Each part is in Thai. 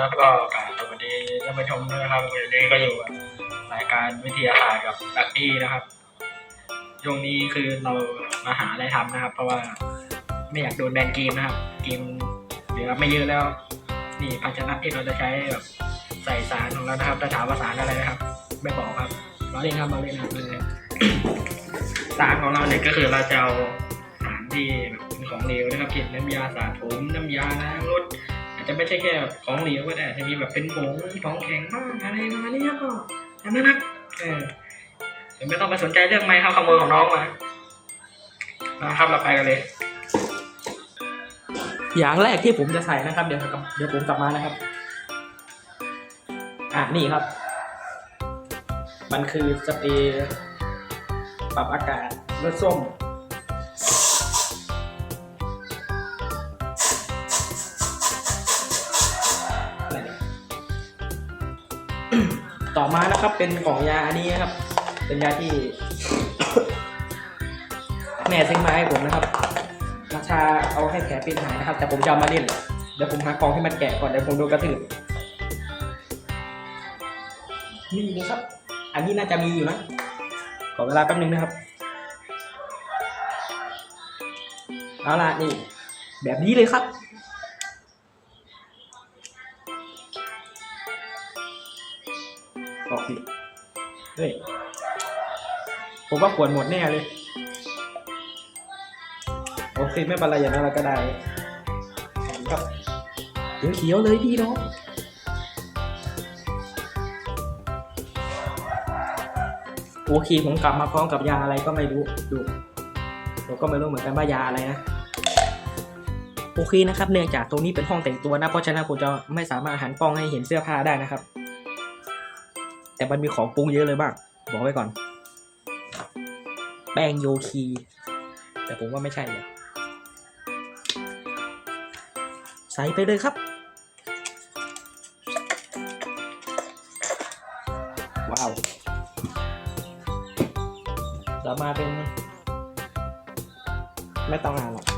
แล้วก็กราบสวัสดีท่านผู้ชมด้วยนะครับวันนี้ก็อยู่กับรายการวิทยาศาสตร์กับดักอี้นะครับช่วงนี้คือเรามาหาอะไรทำนะครับ เพราะว่าไม่อยากโดนแบนเกมนะครับ เกมเหลือไม่เยอะแล้ว นี่ภาชนะที่เราจะใช้แบบใส่สารของเรานะครับถ้าถามว่าสารอะไรนะครับ ไม่บอกครับเราเล่นครับเราเล่นครับเลยสารของเราเนี่ยก็คือเราจะเอาสารที่แบบเป็นของเหลวนะครับเช่นน้ำยาสระผมน้ำยาล้างรถ อาจจะไม่ใช่แค่แบบของเหลวก็ได้จะมีแบบเป็นผงของแข็งบ้างอะไรประมาณนี้ครับก็อันนั้นครับเออไม่ต้องไปสนใจเรื่องไม้ครับขโมยของน้องมานะครับเราไปกันเลย อย่างแรกที่ผมจะใส่นะครับ เดี๋ยวเดี๋ยวผมกลับมานะครับ อะนี่ครับ มันคือสเปรย์ปรับอากาศรสส้ม ต่อมานะครับเป็นกล่องยาอันนี้นะครับ เป็นยาที่ แม่ซื้อมาให้ผมนะครับราชาเอาให้แผลเป็นหายนะครับ แต่ผมจะเอามาเล่นเดี๋ยวผมหากล่องให้มันแกะก่อนเดี๋ยวผมโดนกระถืบนี่เลยครับ อันนี้น่าจะมีอยู่นะ ขอเวลาแป๊บนึงนะครับ เอาล่ะนี่ แบบนี้เลยครับ ผมว่าขวดหมดแน่เลย โอเคไม่เป็นไรอย่างนั้นเราก็ได้ครับเขียวเขียวๆเลยพี่น้องโอเคผมกลับมาพร้อมกับยาอะไรก็ไม่รู้ดูผมก็ไม่รู้เหมือนกันว่ายาอะไรนะโอเคนะครับ เนื่องจากตรงนี้เป็นห้องแต่งตัวนะ เพราะฉะนั้นผมจะไม่สามารถหันกล้องให้เห็นเสื้อผ้าได้นะครับ แต่มันมีของปรุงเยอะเลยบ้างบอกไว้ก่อน แป้งโยคี แต่ผมว่าไม่ใช่เลยใส่ไปเลยครับ ว้าวเรามาเป็น ไม่ต้องอ่านหรอก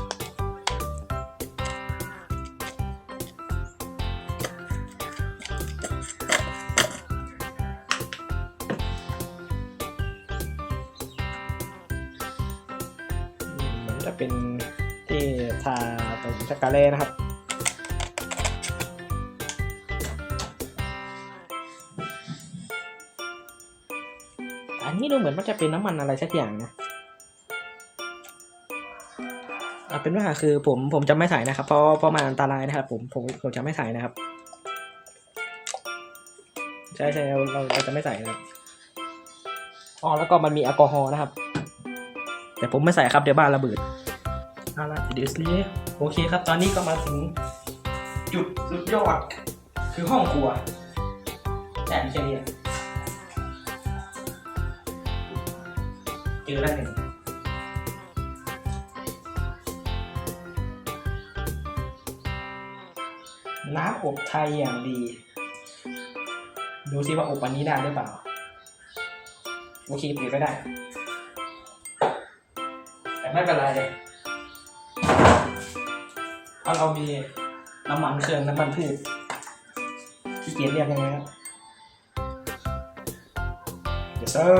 จะเป็นที่ทาตรงชักกาเล่นะครับอันนี้ดูเหมือนว่าจะเป็นน้ำมันอะไรสักอย่างนะเอาเป็นว่าคือผมผมจะไม่ใส่นะครับเพราะเพราะมันอันตรายนะครับ ผมผมผมจะไม่ใส่นะครับ ใช่ใช่เราเราเราจะไม่ใส่นะครับอ๋อแล้วก็มันมีแอลกอฮอล์นะครับ แต่ผมไม่ใส่ครับเดี๋ยวบ้านระเบิดเอาละเดี๋ยวสิโอเคครับ ตอนนี้ก็มาถึงจุดสุดยอด คือห้องครัวแต่ไม่ใช่เนี่ยเจอแล้วหนึ่งน้ำอบไทยอย่างดี ดูซิว่าอบอันนี้ได้หรือเปล่า โอเคเปิดไม่ได้ ไม่เป็นไรเลยเพราะเรามีน้ำมันเครื่องน้ำมันพืชที่เกียจเรียกยังไงครับ Yes sir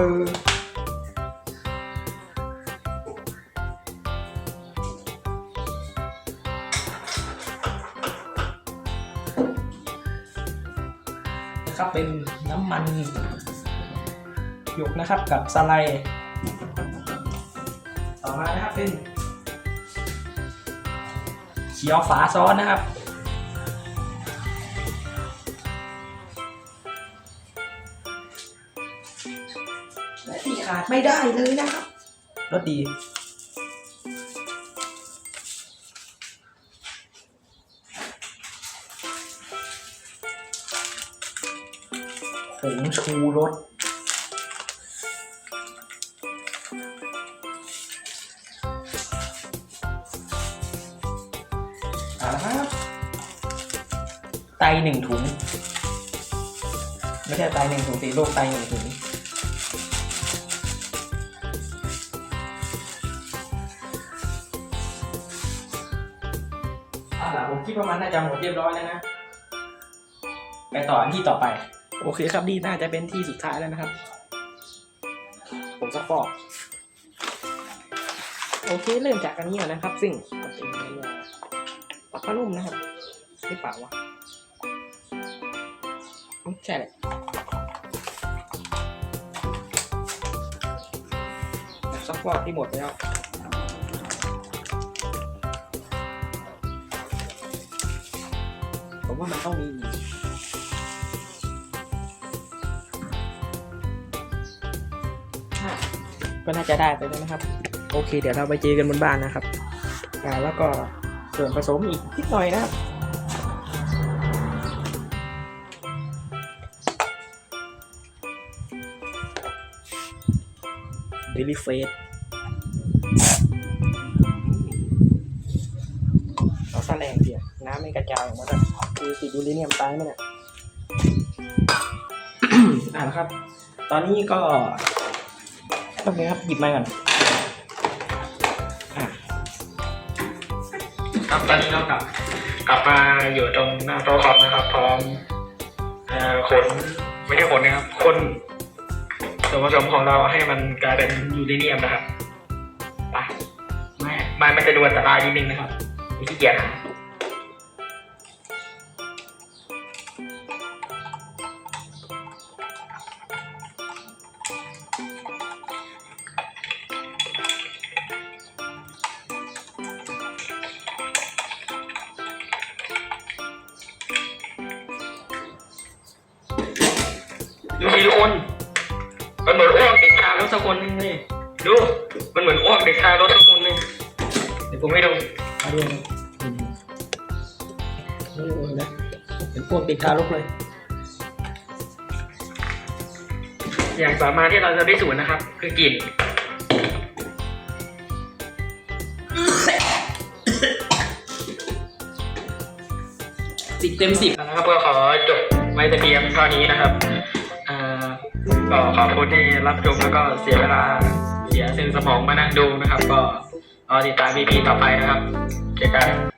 นะครับเป็นน้ำมันหยกนะครับกับสไลด์ ต่อมานะครับเป็นเขียวฝาซ้อนนะครับและที่ขาดไม่ได้เลยนะครับรสดีผงชูรส เอาละครับไตหนึ่งถุง ไม่ใช่ไตหนึ่งถุงสีโรคไตหนึ่งถุงเอาล่ะผมคิดว่ามันน่าจะหมดเรียบร้อยแล้วนะ ไปต่ออันที่ต่อไป โอเคครับนี่น่าจะเป็นที่สุดท้ายแล้วนะครับ ผมซักฟอก โอเคเริ่มจากอันนี้ก่อนนะครับ ซึ่งเป็นอะไรเนี่ย ปักผ้านุ่มนะครับหรือเปล่าวะมใช่แหละซักฟอกที่หมดแล้วผมว่ามันต้องมีก็น่าจะได้ไปแล้วนะครับ โอเค เดี๋ยวเราไปเจอกันบนบ้านนะครับ อ่าแล้วก็ ส่วนผสมอีกนิดหน่อยนะครับเดลิเฟสเอาซะแรงเดียวน้ำไม่กระจายออกมาแบบคือติดยูเรเนียมตายไหมเนี่ยอ่านะครับ ตอนนี้ก็โอเคครับ หยิบมาก่อน ครับตอนนี้เรากลับกลับมาอยู่ตรงหน้าโต๊ะคอมนะครับ พร้อมขนไม่ใช่ขนนะครับคนส่วนผสมของเราให้มันกลายเป็นยูเรเนียมนะครับไปไม่ไม่มันจะดูอันตรายนิดนึงนะครับไม่ขี้เกียจนะ มันเหมือนอ้วกเด็กทารถสักคนหนึงเลยดู มันเหมือนอ้วกเด็กทารถสักคนหนึงเดี๋ยวผมให้ดูมาดูนะอืมไม่รู้เลยนะเป็นพวกติดทารกเลย อย่างต่อมาที่เราจะพิสูจน์นะครับ คือกลิ่นสิบเต็มสิบนะครับก็ขอจบไว้แต่เพียงเท่านี้นะครับ อ่า ก็ขอบคุณที่รับชมแล้วก็เสียเวลาเสียเส้นสมองมานั่งดูนะครับ ก็รอติดตาม EP ต่อไปนะครับเจอกัน